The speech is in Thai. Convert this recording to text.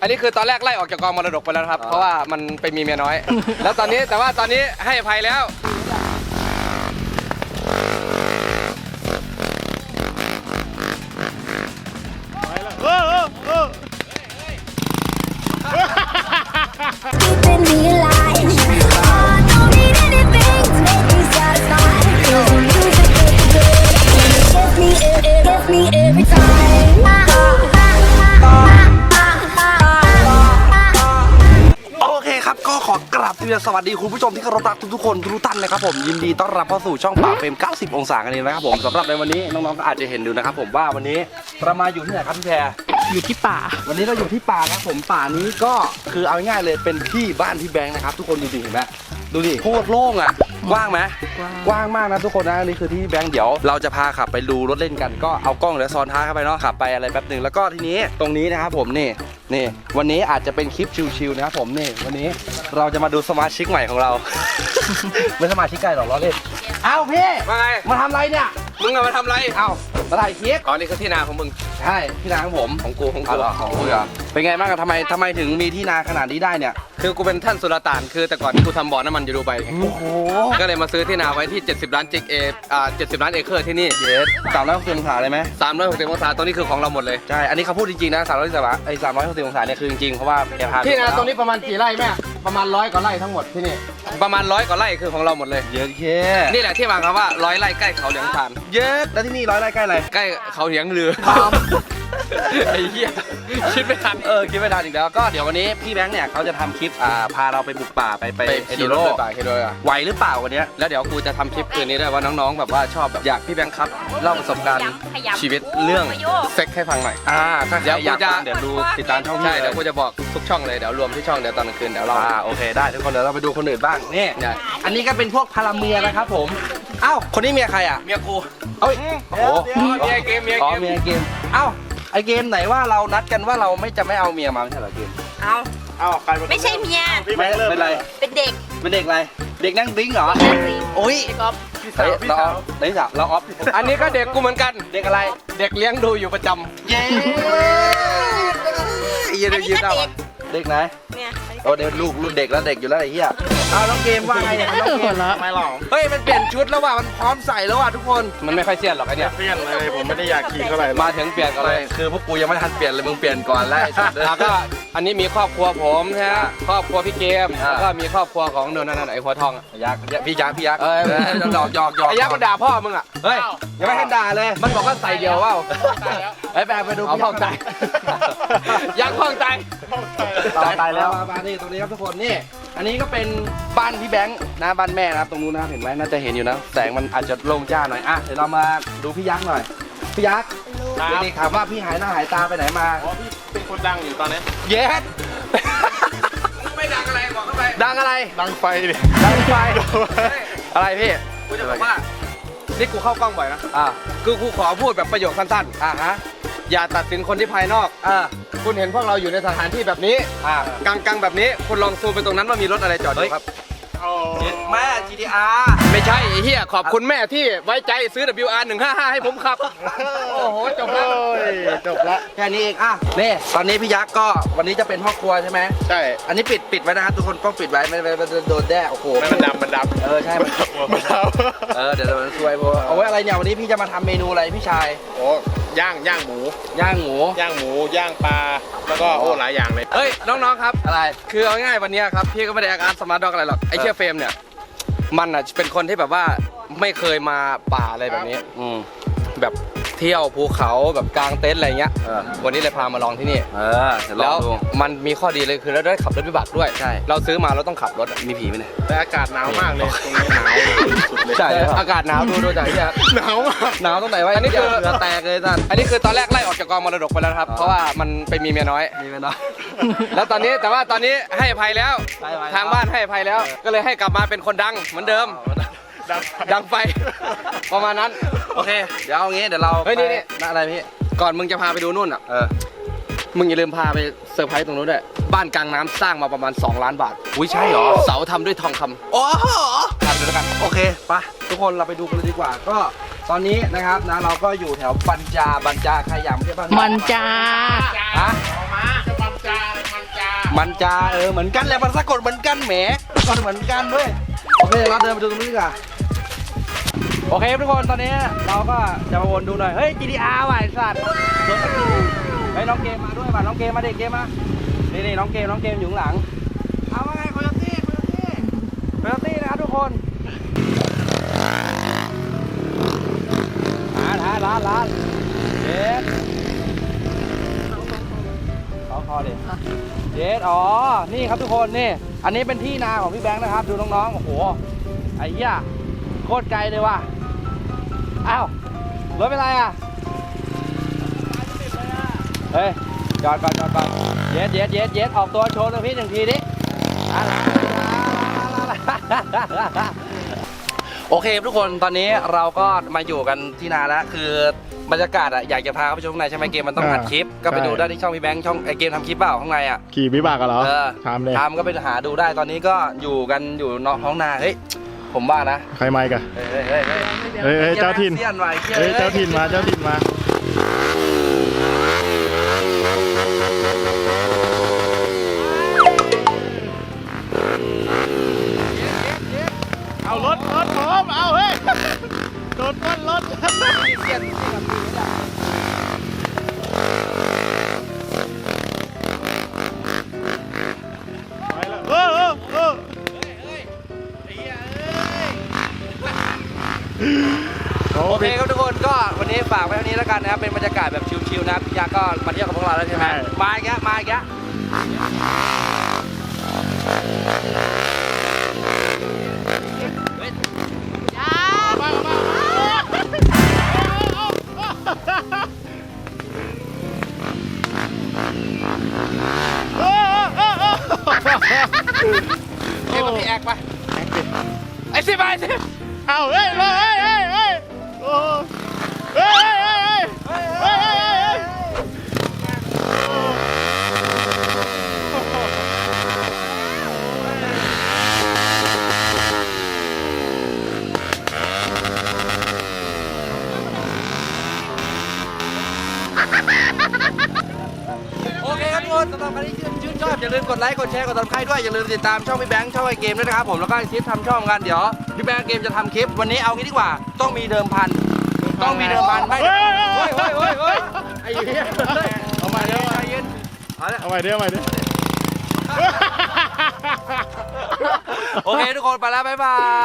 อันนี้คือตอนแรกไล่ออกจากกองมรดกไปแล้วนะครับ เพราะว่ามันไปมีเมียน้อย แล้วตอนนี้แต่ว่าตอนนี้ให้อภัยแล้ว ขอกราบสวัสดีคุณผู้ชมที่เคารพรักทุกๆคนทุกท่านนะครับผมยินดีต้อนรับเข้าสู่ช่องป่าเฟรม 90 องศากันเองนะครับผมสำหรับในวันนี้น้องๆก็อาจจะเห็นดูนะครับผมว่าวันนี้เรามาอยู่ที่ไหนครับพี่แพรอยู่ที่ป่า วันนี้เราอยู่ที่ป่าครับผมป่านี้ก็คือเอาง่ายๆเลยเป็นที่บ้านพี่แบงค์นะครับ ทุกคนดูดิเห็นไหมดูดิโคตรโล่งอะกว้างไหมกว้างกว้างมากนะทุกคนนะนี่คือที่พี่แบงค์เดี๋ยวเราจะพาขับไปดูรถเล่นกันก็เอากล้องเดี๋ยวซ้อนท้ายเข้าไปเนาะขับไปอะไรแป๊บหนึ่งแล้วก็ทีนี้ตรงนี้นะครับผมนี่ นี่วันนี้อาจจะเป็นคลิปชิลๆนะครับผมนี่วันนี้เราจะมาดูสมาชิกใหม่ของเรา ไม่สมาชิกไก่หรอกเราเล่นเอ้าพี่ว่าไง มาทำอะไรเนี่ยมึงเอามาทำอะไรเอ้ามาถ่ายคลิปอ๋อนี่คือที่นาของมึง ใช่ที่นาของผมของกูของอ๋อกูเหรอของกูเหรอเป็นไงบ้างอะทำไมทำไมถึงมีที่นาขนาดนี้ได้เนี่ย คือกูเป็นท่านสุลต่านคือแต่ก่อนกูทำบ่อน้ำมันอยู่ดูไบโอ้โหก็เลยมาซื้อที่นาไว้ที่ 70 ล้านจิกเออ่า70 ล้านเอเคอร์ที่นี่เยสสามร้อยหกสิบองศาเลยไหม360องศาตรงนี้คือของเราหมดเลย ใช่ อันนี้เขาพูดจริงๆนะสามร้อยสิบไอ้สามร้อยหกสิบองศาเนี่ยคือจริงๆเพราะว่าแกพาที่นาตรงนี้ประมาณกี่ไร่แม่ประมาณร้อยกว่าไร่ทั้งหมดที่นี่ประมาณร้อยกว่าไร่คือของเราหมดเลย เยอะเคนี่แหละที่มาคำว่าร้อยไร่ใกล้เขาเหลียงทาน เยอะแล้วที่นี่ร้อยไร่ใกล้อะไรใกล้เขาเหลียงเรือ ไอ้เหี้ยคิดไม่ทันเออคิดไม่ทันอีกแล้วก็เดี๋ยววันนี้พี่แบงค์เนี่ยเขาจะทำคลิปอ่าพาเราไปบุกป่าไปไปไปเอขี่โดรถโร่ไปป่าขี่รถอะไหวหรือเปล่าวันเนี้ยแล้วเดี๋ยวกูจะทำคลิปคืนนี้ด้วยว่าน้องๆ แบบว่าชอบแบบอยากพี่แบงค์ครับเล่าประสบการณ์ขยับชีวิตเรื่องเซ็กให้ฟังหน่อยอ่าถ้าใครเดี๋ยวอยากกูจะฟังเดี๋ยวดูติดตามช่องพี่ใช่เลเดี๋ยวยกูจะบอกทุกช่องเลยเดี๋ยวรวมที่ช่องเดี๋ยวตอนกลางคืนเดี๋ยวเรา อ่าโอเคได้ทุกคนเดี๋ยวเราไปดูคนอื่นบ้างนี่ได้ อันนี้ก็เป็นพวกพาราเมียนะครับผมเอ้าคนนี้เมียใครอะเมียกูเอ้ยโอ้โห เมียเกมเมียอ๋อเกมเมียเกม เอ้าไอเกมไหนว่าเรานัดกันว่าเราไม่จะไม่เอาเมียมาไม่ใช่เหรอเกมเอาเอาใครเป็นไม่ใช่เมียไม่เป็นไรเป็นเด็กเป็นเด็กอะไรเด็กนั่งดิ้งเหรอนั่นสิโอ้ยเด็กก๊อฟเฮ้ยเราเอาไหนสาวเราออฟอันนี้ก็เด็กกูเหมือนกัน เด็กอะไรเด็กเลี้ยงดูอยู่ประจำเย้เยี่ยอันเยี่นี้ยก็เยี่ยเด็กเด็กไหนเนี่ยอันนี้โอ้เด็กลูกลูกเด็กแล้วเด็กอยู่แล้วไอ้เหี้ย เอาน้องเกมว่าไงเนี่ยน้องเกหัวมเราะไม่หรอกเฮ้ยมันเปลี่ยนชุดแล้วว่ะมันพร้อมใส่แล้วว่ะทุกคนมันไม่ค่อยเสียนหรอกไอเนี่ยเปลี่ยนเลยผมไม่ได้อยากขี่เท่าไหร่หรอกมาถึงเปลี่ยนกันอะไรเลยคือพวกกูยังไม่ทันเปลี่ยนเลยมึงเปลี่ยนก่อนแล้วไอ้สัตว์แล้วก็อันนี้มีครอบครัวผมนะฮะครอบครัวพี่เกมอ่าแล้วก็มีครอบครัวของเนินนั่นๆไอ้หัวทองอะยักษ์พี่ยักษ์พี่ยักษ์เอ้ยหยอกหยอกหยอกไอ้ยักษ์มันด่าพ่อมึงอะเฮ้ยยังไม่ทันด่าเลยมันบอกว่าใส่เดียวว่าไอ้แบกไปดูเอาพี่พ่อใจยักษ์พ่อใจตายตายแล้วมามานี่ตรงนี้ครับทุกคนนี่ อันนี้ก็เป็นบ้านพี่แบงค์นะบ้านแม่นะครับตรงนู้นนะครับเห็นไหมน่าจะเห็นอยู่นะแสงมันอาจจะโล่งจ้าหน่อยอะเดี๋ยวเรามาดูพี่ยักษ์หน่อยพี่ยักษ์ครับ เด็กๆถามว่าพี่หายหน้าหายตาไปไหนมาอ๋อพี่เป็นคนดังอยู่ตอนนี้ เย็ด ไม่ดังอะไรบอกเข้าไปดังอะไรดังไฟดิ ดังไฟอะไรพี่กูจะบอกว่านี่กูเข้ากล้องบ่อยนะอะคือกูขอพูดแบบประโยคสั้นอะฮะ ๆ อย่าตัดสินคนที่ภายนอก อะ คุณเห็นพวกเราอยู่ในสถานที่แบบนี้อะกลางๆแบบนี้ คุณลองซูมไปตรงนั้นว่ามีรถอะไรจอดอเฮ้ยยู่ครับโอ้เย็ดแม่ GTR ไม่ใช่ไอ้เหี้ยขอบคุณแม่ที่ไว้ใจซื้อ WR 155 ให้ผมขับ โอ้โห จบแล้วย จบละแค่นี้เองอะนี่ตอนนี้พี่ยักษ์ก็วันนี้จะเป็นพ่อครัวใช่ไหมใช่ อันนี้ปิดปิดไว้นะครับทุกคนต้องปิดไว้ไม่ไม่ไม่โดนแด้โอ้โหไม่มันดำมันดำเออใช่ มันมันดเออเดี๋ยวเดี๋ยวมันซวยพอเอาไว้อะไรเนี่ยวันนี้พี่จะมาทำเมนูอะไรพี่ชายำโอ้ย่างย่างหมู ย่างหมู ย่างหมูย่างปลาแล้วก็โอ้หลายอย่างเลยเฮ้ยน้องๆครับอะไร คือเอาง่ายวันเนี้ยครับพี่ก็ไม่ได้อาการสมาร์ทด็อกอะไรหรอกไอ้เชี่ยเฟรมเนี่ยมันอะเป็นคนที่แบบว่าไม่เคยมาป่าอะไรแบบนี้ อืมแบบ เที่ยวภูเขาแบบกลางเต็นท์อะไรเงี้ยเออ วันนี้เลยพามาลองที่นี่ เออเดี๋ยวลแล้อวงดู มันมีข้อดีเลยคือเราได้ขับรถวิบากด้วย ใช่ เราซื้อมาเราต้องขับรถอะมีผีไหมเนี่ย แต่อากาศหนาวมากเลยตรงนี้หนาวสุดเลยใช่อากาศหนาวดูดูจากที่หนาวมากหนาวตรงไหนวะอันนี้คือเหงื่อแตกเลยท่าน อันนี้คือตอนแรกไล่ออกจากกองมรดกไปแล้วนะครับอ๋อเพราะว่ามันไปมีเมียน้อย มีไหมเนาะ แล้วตอนนี้แต่ว่าตอนนี้ให้อภัยแล้ว ให้อภัยแล้ว ทางบ้านให้อภัยแล้ว ก็เลยให้กลับมาเป็นคนดังเหมือนเดิม ดังดังไฟ ประมาณนั้น โอเค เดี๋ยวเอางี้เดี๋ยวเราเฮ้ยนี่นี่ ไปอะไรพี่ ก่อนมึงจะพาไปดูนู่นอะ เออ มึงอย่าลืมพาไปเซอร์ไพรส์ตรงนู้นด้วย บ้านกลางน้ำสร้างมาประมาณ 2 ล้านบาท อุ้ยใช่เหรอเสาทำด้วยทองคำ โอ้โหทำเลยแล้วกัน โอเคไปะทุกคนเราไปดูกันเลยดีกว่า ก็ตอนนี้นะครับนะเราก็อยู่แถวบัญจา บัญจาขยำใช่ปะมันจ้า ฮะมาจะบังจาอะไรมามันจาเออเหมือนกันแหละมันสะกดเหมือนกันแหมมันเหมือนกันด้วยโอเคเราเดินไปดูตรงนี้ดีกว่า โอเคทุกคนตอนนี้เราก็จะมาวนดูหน่อย เฮ้ย GTR ว่ะไอ้สัตว์รถมันอยู่เฮ้ยน้องเกมมาด้วยว่ะน้องเกมมาเด็กเกมมานี่นี่น้องเกมน้องเกมอยู่ข้างหลังเอาว่าไงโคโยตี้โคโยตี้โคโยตี้นะครับทุกคนร้านร้านร้านร้านเย็ดเขาคอดิเยสอ๋อ นี่ครับทุกคนนี่ อันนี้เป็นที่นาของพี่แบงค์นะครับ ดูน้องๆ โอ้โห ไอ้เหี้ยโคตรไกลเลยว่ะ อ้าวรถเป็นไรอะเฮ้ยจอดก่อนจอดก่อนเยสเยสเยสเยสออกตัวโชว์เลยพี่หนึ่งทีดิอะโอเคทุกคนตอนนี้เราก็มาอยู่กันที่นาแล้วคือบรรยากาศอะอยากจะพาเข้าไปชมข้างในใช่ไหมเกมมันต้องอัดคลิป ก็ไปดูได้ที่ช่องพี่แบงค์ช่องไอเกมทำคลิปเปล่าข้างในอะขี่วิบากกันเหรอเออทำเลยทำก็ไปหาดูได้ตอนนี้ก็อยู่กันอยู่นอกท้องนาเฮ้ยผมว่านะใครไม่กันเฮ้ยเฮ้ย เฮ้ยเฮ้ยเฮ้ยเฮ้ยเจ้าถิ่นเสี้ยนว่ะไอ้เหี้ยเฮ้ยเจ้าถิ่นมาเจ้าถิ่นมาเอารถรถพร้อมเอาเฮ้ยโดนปล้นรถ โอโอเคเคครับทุกคนก็วันนี้ฝากไว้เท่านี้แล้วกันนะครับเป็นบรรยากาศแบบชิลๆนะพี่ยาก็มาเที่ยวกับพวกเราแล้วใช่ไหมใช่มาอีกแล้วมาอีกแล้วเอ้ยมาพี่แอกไปไอ้สิบไปสิบเอาเฮ้ยเฮ้ย ลืมกดไลค์กดแชร์กดติดตามด้วยอย่าลืมติดตามช่องพี่แบงค์ช่องไอเกมด้วยนะครับผมแล้วก็ไอซิฟทำช่องกันเดี๋ยวพี่แบงค์เกมจะทำคลิปวันนี้เอางี้ดีกว่า ต้องมีเดิมพัน ต้องมีเดิมพันไม่เฮ้ยเฮ้ยเฮ้ยเฮ้ยเฮ้ยไอ้เหี้ยเอาใหม่เดี๋ยวใจเย็นเอาละเอาใหม่เดี๋ยวเอาใหม่เดี๋ยวโอเคทุกคนไปแล้วบ๊ายบาย